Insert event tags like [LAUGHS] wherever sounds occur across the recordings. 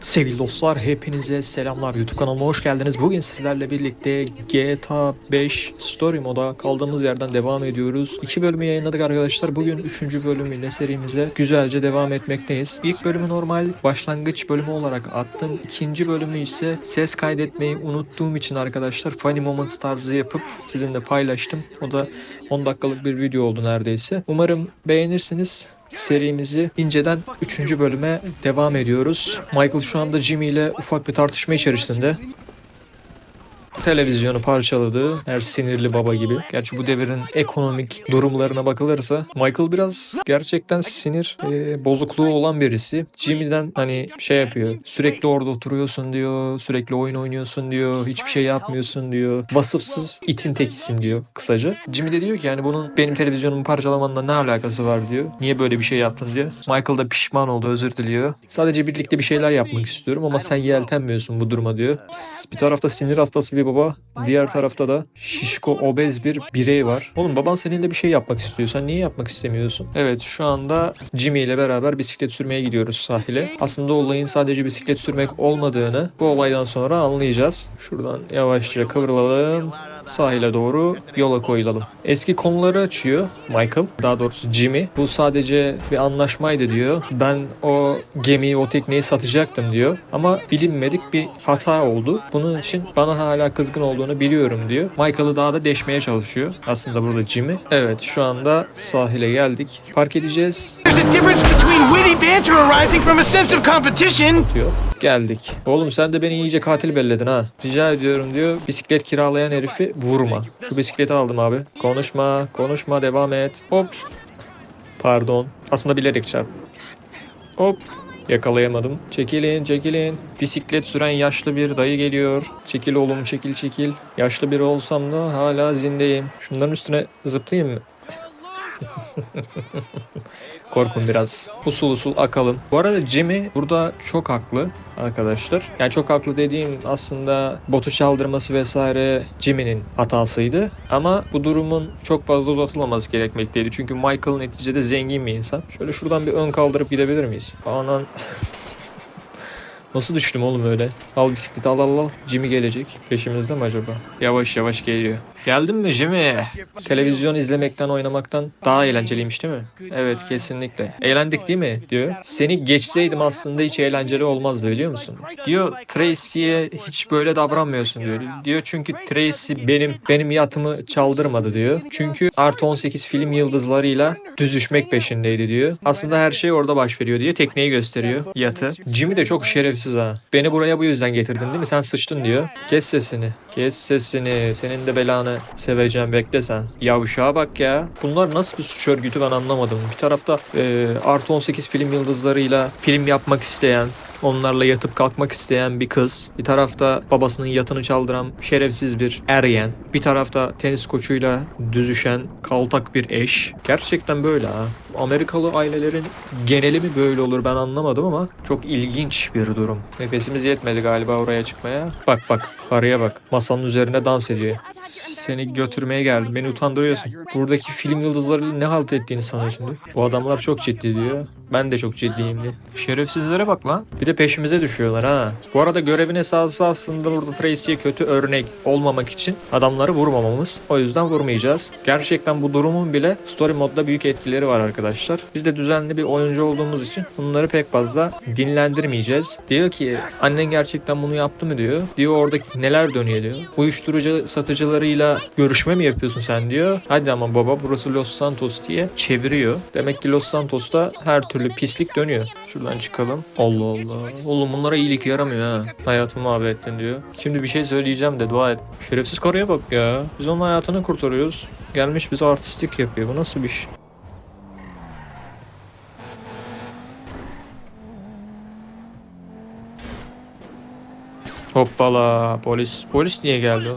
Sevgili dostlar hepinize selamlar YouTube kanalıma hoş geldiniz. Bugün sizlerle birlikte GTA 5 Story moda kaldığımız yerden devam ediyoruz. İki bölümü yayınladık arkadaşlar. Bugün üçüncü bölümüyle serimize güzelce devam etmekteyiz. İlk bölümü normal başlangıç bölümü olarak attım. İkinci bölümü ise ses kaydetmeyi unuttuğum için arkadaşlar Funny Moments tarzı yapıp sizinle paylaştım. O da 10 dakikalık bir video oldu neredeyse. Umarım beğenirsiniz serimizi inceden 3. bölüme devam ediyoruz. Michael şu anda Jimmy ile ufak bir tartışma içerisinde. Televizyonu parçaladı. Her sinirli baba gibi. Gerçi bu devirin ekonomik durumlarına bakılırsa Michael biraz gerçekten sinir e, bozukluğu olan birisi. Jimmy'den hani şey yapıyor. Sürekli orada oturuyorsun diyor. Sürekli oyun oynuyorsun diyor. Hiçbir şey yapmıyorsun diyor. Vasıfsız itin tekisin diyor kısaca. Jimmy de diyor ki yani bunun benim televizyonumu parçalamanla ne alakası var diyor. Niye böyle bir şey yaptın diyor. Michael da pişman oldu özür diliyor. Sadece birlikte bir şeyler yapmak istiyorum ama sen yeltenmiyorsun bu duruma diyor. Bir tarafta sinir hastası bir baba, diğer tarafta da şişko obez bir birey var. Oğlum baban seninle bir şey yapmak istiyor. Sen niye yapmak istemiyorsun? Evet şu anda Jimmy ile beraber bisiklet sürmeye gidiyoruz sahile. Aslında olayın sadece bisiklet sürmek olmadığını bu olaydan sonra anlayacağız. Şuradan yavaşça kıvrılalım sahile doğru yola koyulalım. Eski konuları açıyor Michael. Daha doğrusu Jimmy. Bu sadece bir anlaşmaydı diyor. Ben o gemiyi, o tekneyi satacaktım diyor. Ama bilinmedik bir hata oldu. Bunun için bana hala kızgın olduğunu biliyorum diyor. Michael'ı daha da deşmeye çalışıyor. Aslında burada Jimmy. Evet şu anda sahile geldik. Park edeceğiz There's a difference between witty arising from a sense of competition diyor. Geldik. Oğlum sen de beni iyice katil belledin ha. Rica ediyorum diyor. Bisiklet kiralayan herifi vurma. Şu bisikleti aldım abi. Konuşma, konuşma, devam et. Hop. Pardon. Aslında bilerek çarp. Hop. Yakalayamadım. Çekilin, çekilin. Bisiklet süren yaşlı bir dayı geliyor. Çekil oğlum, çekil çekil. Yaşlı biri olsam da hala zindeyim. Şunların üstüne zıplayayım mı? [LAUGHS] Korkun biraz. Usul usul akalım. Bu arada Jimmy burada çok haklı arkadaşlar. Yani çok haklı dediğim aslında botu çaldırması vesaire Jimmy'nin hatasıydı. Ama bu durumun çok fazla uzatılmaması gerekmekteydi. Çünkü Michael neticede zengin bir insan. Şöyle şuradan bir ön kaldırıp gidebilir miyiz? Anan [LAUGHS] Nasıl düştüm oğlum öyle? Al bisikleti al al al. Jimmy gelecek. Peşimizde mi acaba? Yavaş yavaş geliyor. Geldin mi Jimmy? Televizyon izlemekten oynamaktan daha eğlenceliymiş değil mi? Evet kesinlikle. Eğlendik değil mi? diyor. Seni geçseydim aslında hiç eğlenceli olmazdı biliyor musun? Diyor Tracy'ye hiç böyle davranmıyorsun diyor. Diyor çünkü Tracy benim benim yatımı çaldırmadı diyor. Çünkü artı 18 film yıldızlarıyla düzüşmek peşindeydi diyor. Aslında her şey orada baş veriyor diyor. Tekneyi gösteriyor yatı. Jimmy de çok şerefsiz ha. Beni buraya bu yüzden getirdin değil mi? Sen sıçtın diyor. Kes sesini. Kes sesini. Senin de belanı seveceğim bekle sen. Yavşağa bak ya. Bunlar nasıl bir suç örgütü ben anlamadım. Bir tarafta e, artı 18 film yıldızlarıyla film yapmak isteyen Onlarla yatıp kalkmak isteyen bir kız. Bir tarafta babasının yatını çaldıran şerefsiz bir eryen. Bir tarafta tenis koçuyla düzüşen kaltak bir eş. Gerçekten böyle ha. Amerikalı ailelerin geneli mi böyle olur ben anlamadım ama çok ilginç bir durum. Nefesimiz yetmedi galiba oraya çıkmaya. Bak bak karıya bak. Masanın üzerine dans ediyor. Seni götürmeye geldim. Beni utandırıyorsun. Buradaki film yıldızlarıyla ne halt ettiğini sanıyorsun. Bu adamlar çok ciddi diyor. Ben de çok ciddiyim diyor. Şerefsizlere bak lan. Bir de peşimize düşüyorlar ha. Bu arada görevin esası aslında burada Tracy'ye kötü örnek olmamak için adamları vurmamamız. O yüzden vurmayacağız. Gerçekten bu durumun bile story modda büyük etkileri var arkadaşlar. Biz de düzenli bir oyuncu olduğumuz için bunları pek fazla dinlendirmeyeceğiz. Diyor ki annen gerçekten bunu yaptı mı diyor. Diyor orada neler dönüyor diyor. Uyuşturucu satıcılarıyla görüşme mi yapıyorsun sen diyor. Hadi ama baba burası Los Santos diye çeviriyor. Demek ki Los Santos'ta her türlü pislik dönüyor. Şuradan çıkalım. Allah Allah. Oğlum bunlara iyilik yaramıyor ha. Hayatımı mahvettin diyor. Şimdi bir şey söyleyeceğim de dua et. Şerefsiz karıya bak ya. Biz onun hayatını kurtarıyoruz. Gelmiş bize artistik yapıyor. Bu nasıl bir iş? Hoppala polis. Polis niye geldi?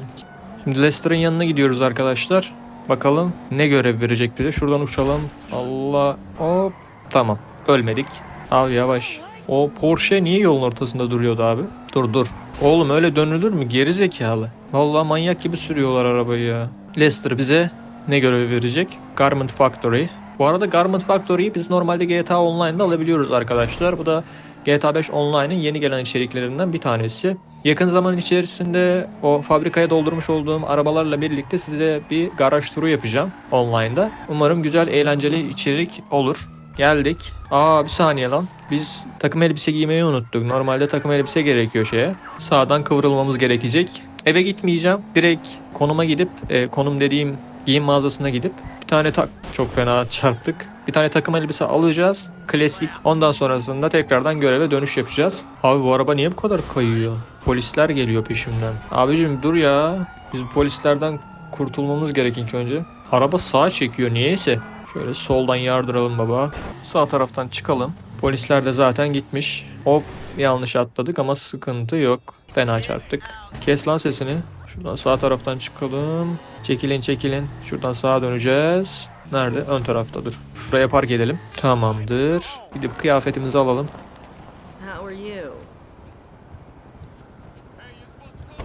Şimdi Lester'ın yanına gidiyoruz arkadaşlar. Bakalım ne görev verecek bize. Şuradan uçalım. Allah. Hop. Tamam. Ölmedik. Abi yavaş. O Porsche niye yolun ortasında duruyordu abi? Dur dur. Oğlum öyle dönülür mü? Geri zekalı. Vallahi manyak gibi sürüyorlar arabayı ya. Lester bize ne görevi verecek? Garment Factory. Bu arada Garment Factory'yi biz normalde GTA Online'da alabiliyoruz arkadaşlar. Bu da GTA 5 Online'ın yeni gelen içeriklerinden bir tanesi. Yakın zaman içerisinde o fabrikaya doldurmuş olduğum arabalarla birlikte size bir garaj turu yapacağım online'da. Umarım güzel, eğlenceli içerik olur. Geldik. Aa bir saniye lan. Biz takım elbise giymeyi unuttuk. Normalde takım elbise gerekiyor şeye. Sağdan kıvrılmamız gerekecek. Eve gitmeyeceğim. Direkt konuma gidip, e, konum dediğim giyim mağazasına gidip tane tak çok fena çarptık. Bir tane takım elbise alacağız. Klasik. Ondan sonrasında tekrardan göreve dönüş yapacağız. Abi bu araba niye bu kadar kayıyor? Polisler geliyor peşimden. Abicim dur ya. Biz polislerden kurtulmamız gerek ilk önce. Araba sağa çekiyor niyeyse. Şöyle soldan yardıralım baba. Sağ taraftan çıkalım. Polisler de zaten gitmiş. Hop yanlış atladık ama sıkıntı yok. Fena çarptık. Kes lan sesini. Şuradan sağ taraftan çıkalım. Çekilin çekilin. Şuradan sağa döneceğiz. Nerede? Ön tarafta dur. Şuraya park edelim. Tamamdır. Gidip kıyafetimizi alalım.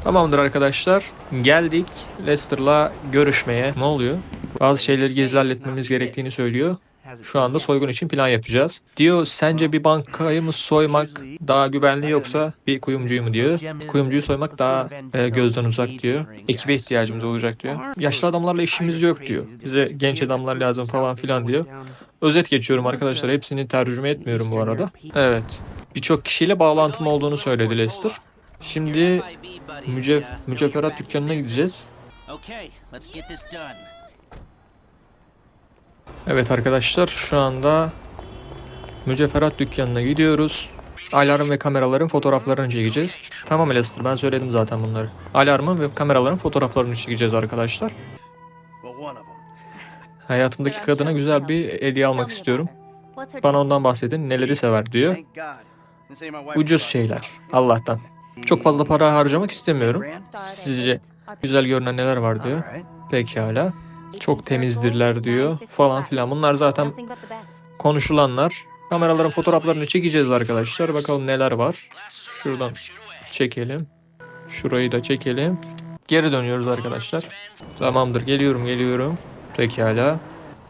Tamamdır arkadaşlar. Geldik Lester'la görüşmeye. Ne oluyor? Bazı şeyleri gizli halletmemiz gerektiğini söylüyor. Şu anda soygun için plan yapacağız. Diyor sence bir bankayı mı soymak daha güvenli yoksa bir kuyumcuyu mu diyor. Kuyumcuyu soymak daha e, gözden uzak diyor. Ekibe ihtiyacımız olacak diyor. Yaşlı adamlarla işimiz yok diyor. Bize genç adamlar lazım falan filan diyor. Özet geçiyorum arkadaşlar. Hepsini tercüme etmiyorum bu arada. Evet. Birçok kişiyle bağlantım olduğunu söyledi Lester. Şimdi mücef mücevherat dükkanına gideceğiz. Okay, let's get this done. Evet arkadaşlar şu anda mücevherat dükkanına gidiyoruz. Alarm ve kameraların fotoğraflarını çekeceğiz. Tamam Lester ben söyledim zaten bunları. Alarmın ve kameraların fotoğraflarını çekeceğiz arkadaşlar. Hayatımdaki kadına güzel bir hediye almak istiyorum. Bana ondan bahsedin neleri sever diyor. Ucuz şeyler Allah'tan. Çok fazla para harcamak istemiyorum. Sizce güzel görünen neler var diyor. Pekala. Çok temizdirler diyor falan filan. Bunlar zaten konuşulanlar. Kameraların fotoğraflarını çekeceğiz arkadaşlar. Bakalım neler var. Şuradan çekelim. Şurayı da çekelim. Geri dönüyoruz arkadaşlar. Tamamdır geliyorum geliyorum. Pekala.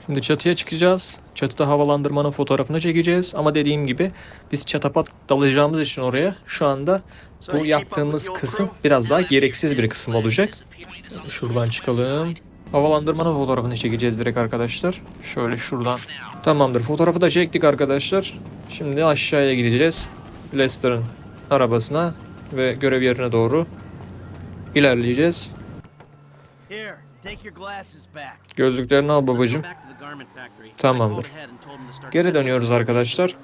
Şimdi çatıya çıkacağız. Çatıda havalandırmanın fotoğrafını çekeceğiz. Ama dediğim gibi biz çatapat dalacağımız için oraya şu anda bu yaptığımız kısım biraz daha gereksiz bir kısım olacak. Şuradan çıkalım. Havalandırmanın fotoğrafını çekeceğiz direkt arkadaşlar. Şöyle şuradan. Tamamdır. Fotoğrafı da çektik arkadaşlar. Şimdi aşağıya gideceğiz. Lester'ın arabasına ve görev yerine doğru ilerleyeceğiz. Gözlüklerini al babacım. Tamamdır. Geri dönüyoruz arkadaşlar.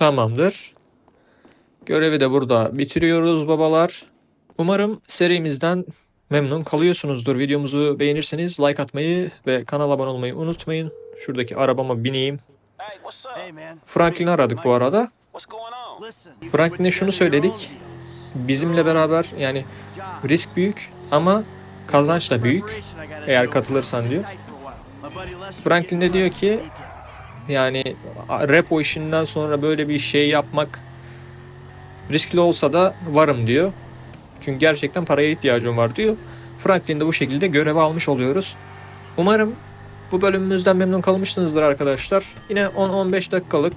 Tamamdır. Görevi de burada bitiriyoruz babalar. Umarım serimizden memnun kalıyorsunuzdur. Videomuzu beğenirseniz like atmayı ve kanala abone olmayı unutmayın. Şuradaki arabama bineyim. Franklin'i aradık bu arada. Franklin'e şunu söyledik. Bizimle beraber yani risk büyük ama kazanç da büyük. Eğer katılırsan diyor. Franklin de diyor ki yani repo işinden sonra böyle bir şey yapmak riskli olsa da varım diyor. Çünkü gerçekten paraya ihtiyacım var diyor. Franklin de bu şekilde görevi almış oluyoruz. Umarım bu bölümümüzden memnun kalmışsınızdır arkadaşlar. Yine 10-15 dakikalık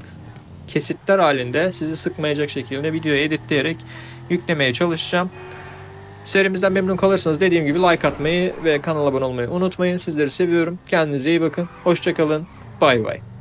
kesitler halinde sizi sıkmayacak şekilde videoyu editleyerek yüklemeye çalışacağım. Serimizden memnun kalırsanız dediğim gibi like atmayı ve kanala abone olmayı unutmayın. Sizleri seviyorum. Kendinize iyi bakın. Hoşçakalın. Bay bay.